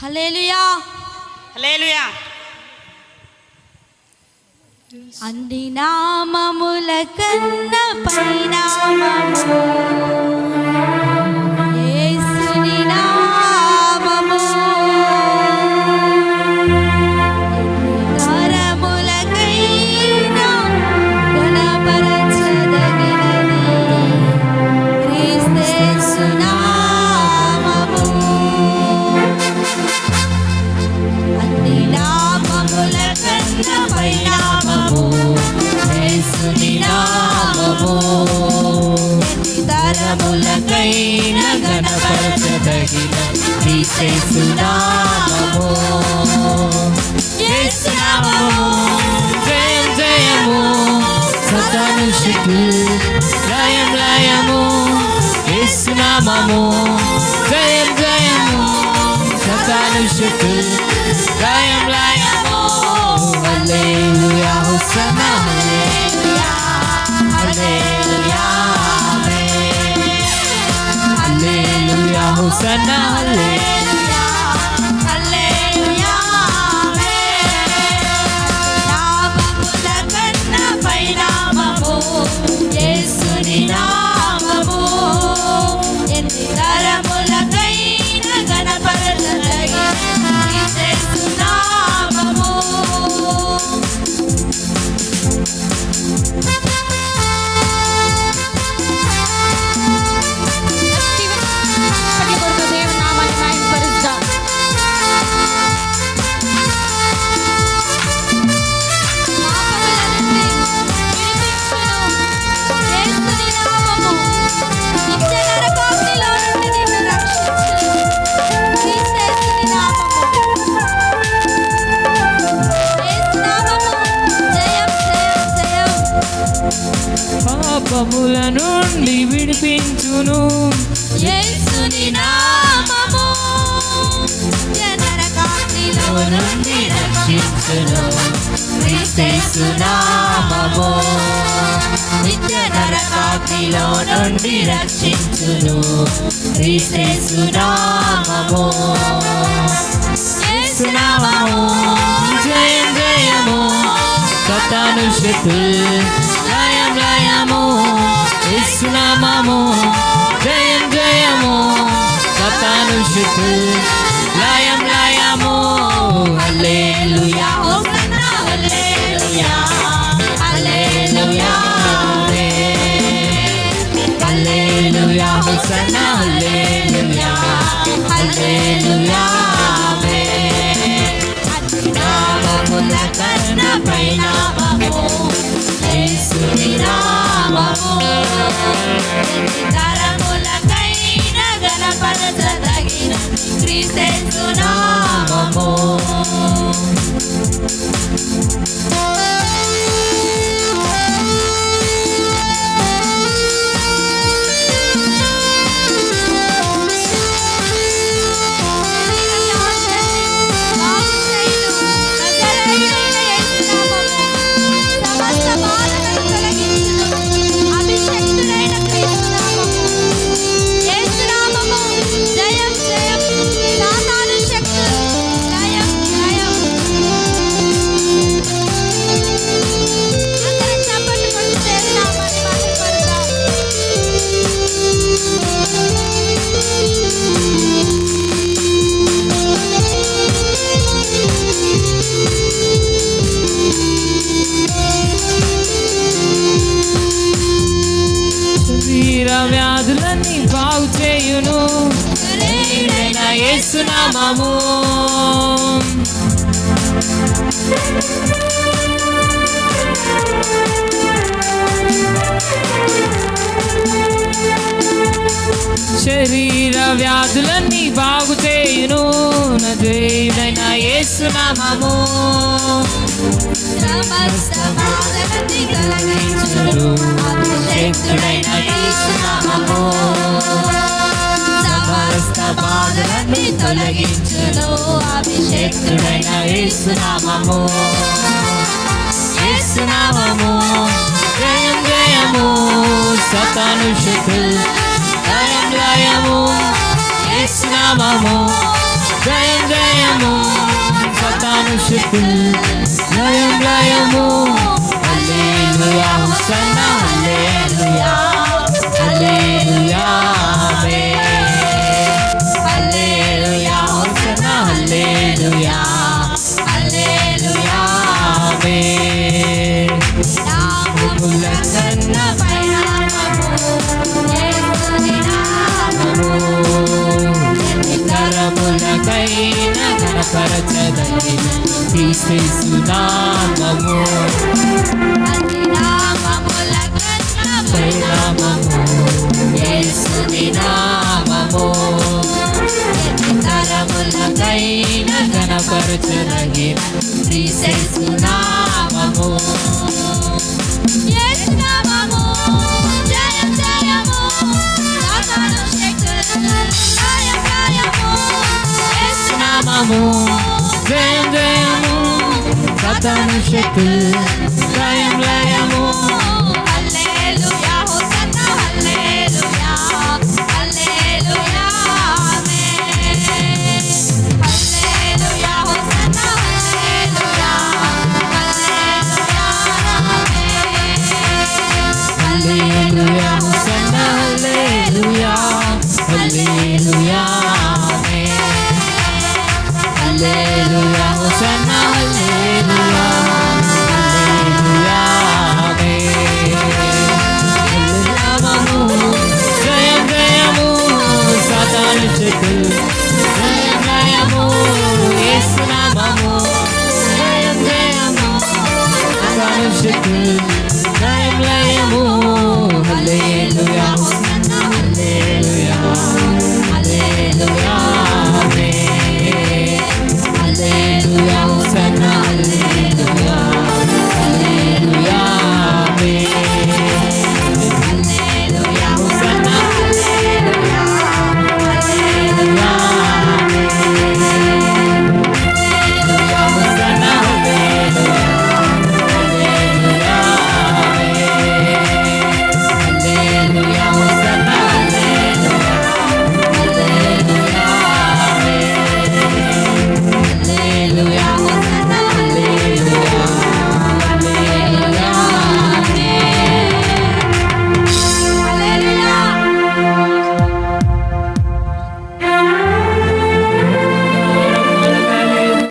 Hallelujah హల్లెలూయా. అన్ని నామముల కన్న పరిణామము గణపరచదగిన క్రీస్తు నామము యేసు నామము జయం జయము సతాను శక్తి లయం లయము యేసు నామము జయం జయము సతాను శక్తి లయం లయము హల్లెలూయా హోసన్నా హల్లెలూయా ఆమేన్ హల్లెలూయా హోసన్నా పాపముల నుండి విడిపించును. యేసుని నామము. నుండి రక్షించును. క్రీస్తేసు నామము. నిత్య నరకాగ్నిలో నుండి రక్షించును. క్రీస్తేసు నామము. యేసు నామము. జయం జయము. యేసునామము జయం జయము సతానుషితు లయం లయము హల్లెలూయా. హోసన్నా హల్లెలూయా హల్లెలూయా. హల్లెలూయా హోసన్నా హల్లెలూయా హల్లెలూయా నామముల యేసుని వ్యాధులన్నీ బాగు చేయును. నా యేసునామము శరీర వ్యాధులన్నీ బాగు చేయును. నా దేవుడైన యేసునామము సమస్త బాధలన్నీ అభిషేక్తుడైన యేసు నామము. జయం జయము. సతాను శక్తి జయం జయము. యేసునామము జయం జయము. సతాను శక్తులు జయం జయము. నామముల కన్న తరములకైన గణపరచదగిన క్రీస్తునామము సతాను should.